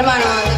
Hermanos.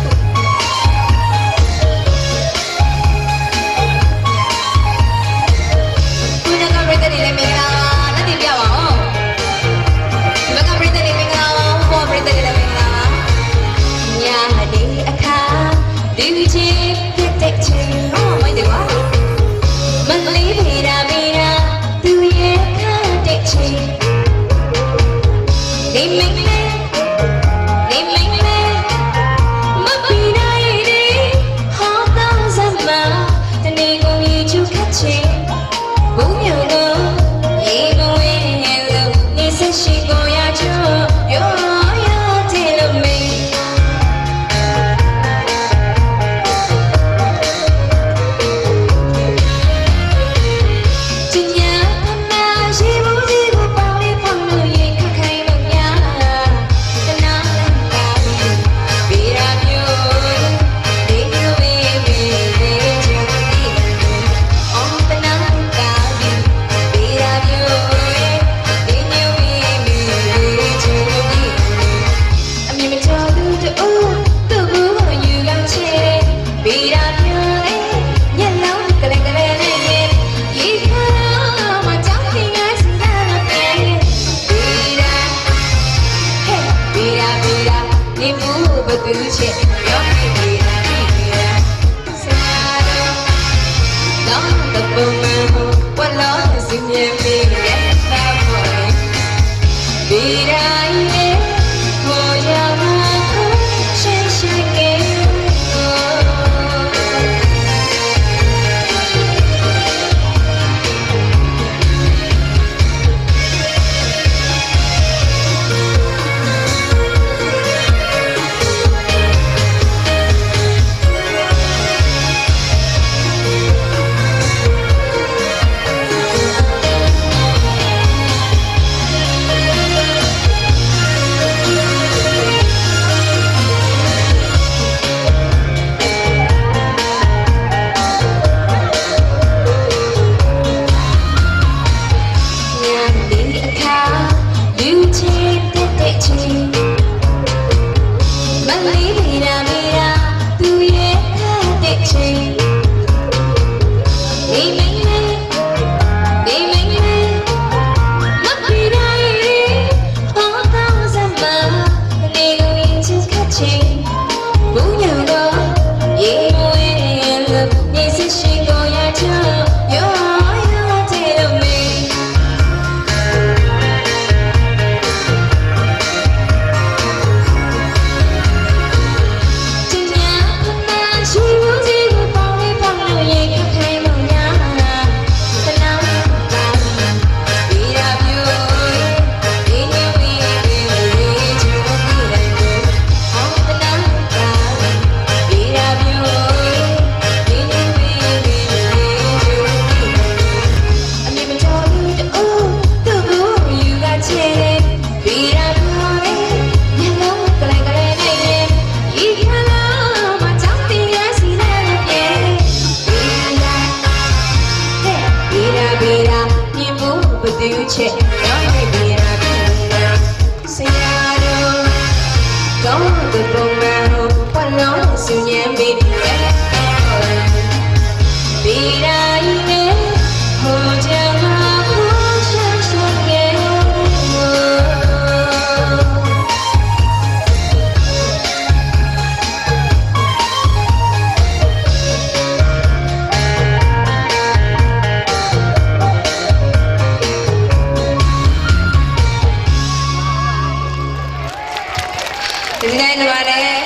နေ့ညီမလေး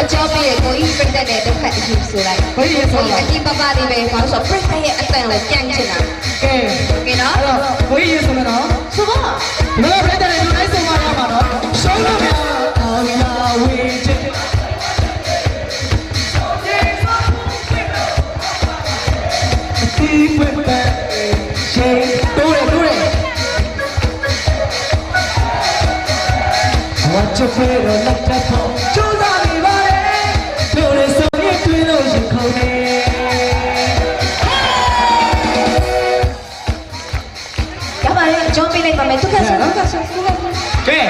အကျော်ပြည့်ကိုကြီးပြတ်တဲ့တစ်ဖက်အယူဆိုလိုက်ဘယ်ရဆိုကိုလဲကြီးအကြီးပပလေးပဲဘာလို့ဆိုပြတ်ရဲ့အတန်ကိုပြန်ချင်တာကဲကဲနော်အဲ့တော့ဘယ်ရဆိုမနော်ဆိုပါဘယ်လိုပြတဲ့လူတိုင်းဆုံးမရမှာနော်ရှုံးလို့မရအောင်လာဝေးချစ်ဒီပွ ဝတ်ချဖေးတော့လက်ထပ်ဖို့ကြိုးစားနေပါလေတို့ရဆုံးရတွင်းလို့ရင်ခုန်နေရပါတယ်အကျော်ပြလိုက်ပါမယ်သူကဆိုသူကဆိုသူကဆိုကဲ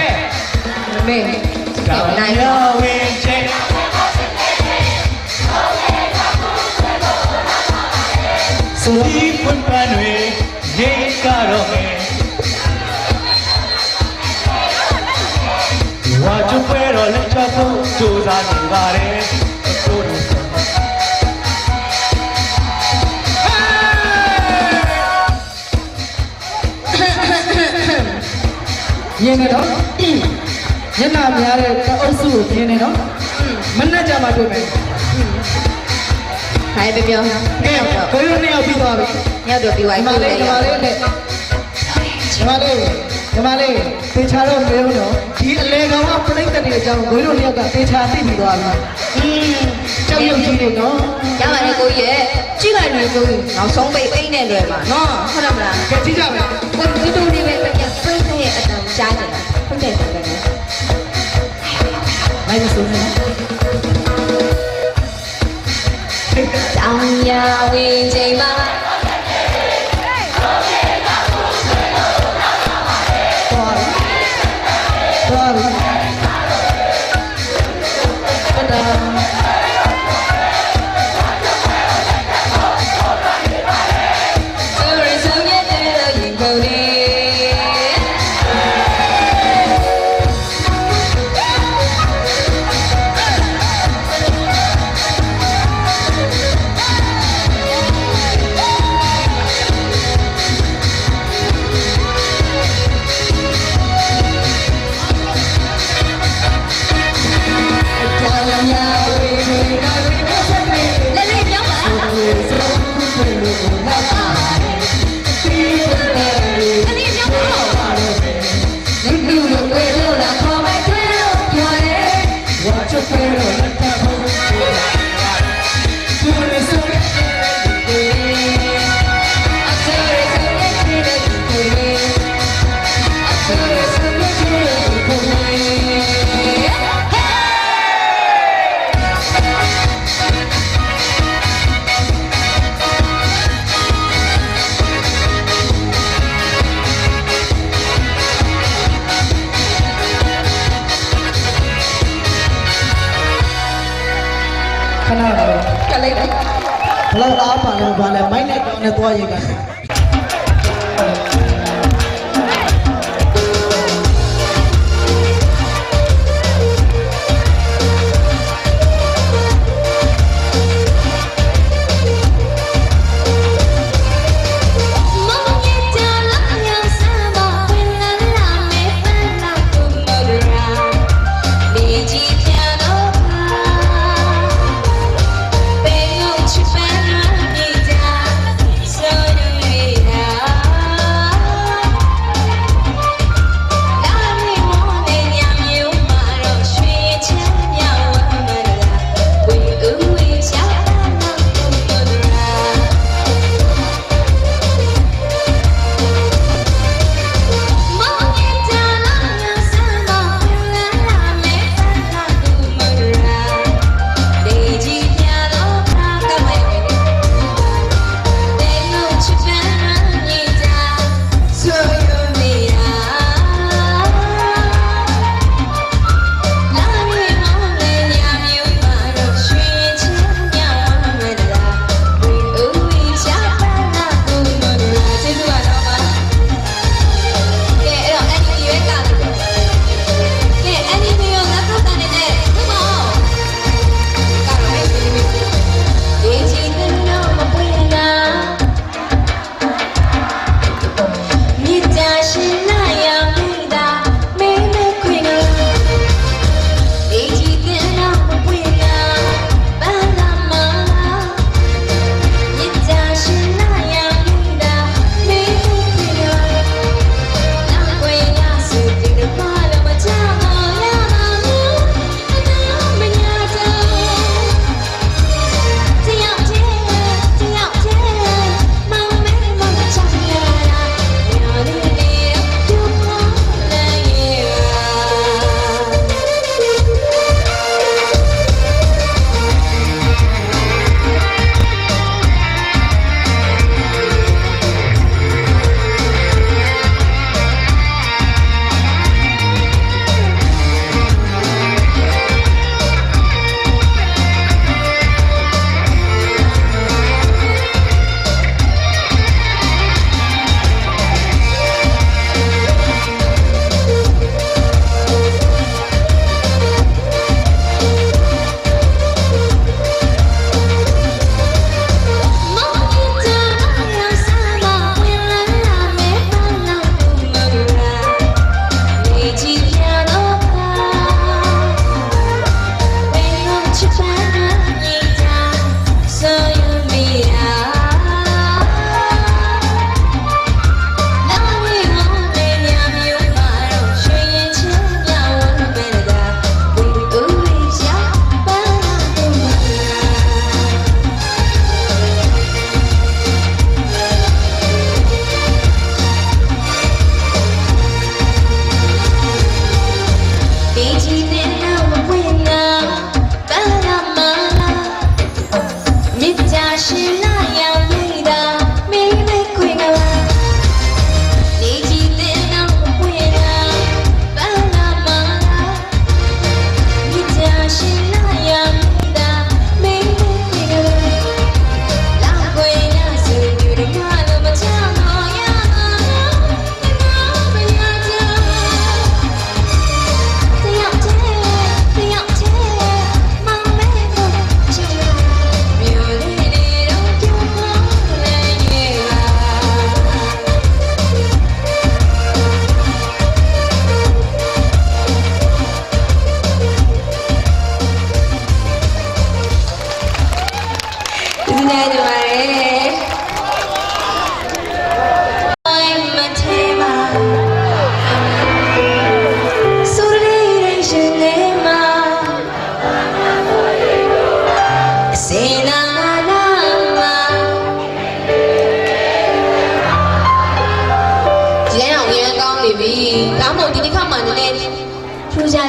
ဝေးချစ်ဆိုတော့ဒီပွင့်ပန်းတွေရေကတော့မယ်ဝါကျပွဲတော့လက်ချဖို့စူးစမ်းနေပါတယ်တို့တို့မြင်နေတော့ညနာများတဲ့တအုပ်စုကိုမြင်နေတော့မနဲ့ကြမှာတွေ့မယ်ဟိုင်ပြပြောကဲနှစ်ယောက်တော့ဘယ်လိုနေရောက်ပြီးသွားပြီနှစ်ယောက်တော့ပြီးသွားဒီပြီမလေးဒီမလေးနဲ့ဒီမလေးဒီမလေးသေချာတော့မေးလို့တော့ ဒီအလေကောင်ကပြိတ္တတွေအကြောင်းဘယ်လိုနေရောက်ကသေချာသိပြီးသွားပြီอืมကြောက်ရွံ့ကြီးနေနော်ရပါတယ်ကိုကြီးရဲ့ကြည့်လိုက်နေကိုကြီးနောက်ဆုံးပိတ်အိတ်နဲ့လွယ်မှာနော်ဟုတ်တယ်မလားကဲကြည့်ကြမယ်ကိုတူတူလေးပဲပြန်ပြိတ်ရဲ့အတန်ကြားနေတာဟုတ်တယ်ဟုတ်တယ်လိုက်မစိုးနဲ့တောင်ရဝင်ချိ င်းနဲ့တော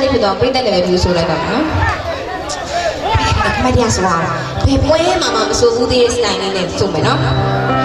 လေးဖြစ်တော့ပြိတက်လည်းပဲပြုဆိုလိုက်ပါမယ်နော်။ခမတရားဆိုတာဘယ်ပွဲမှမဆိုဘူးသေးတဲ့ style လေးနဲ့ဆိုမယ်နော်။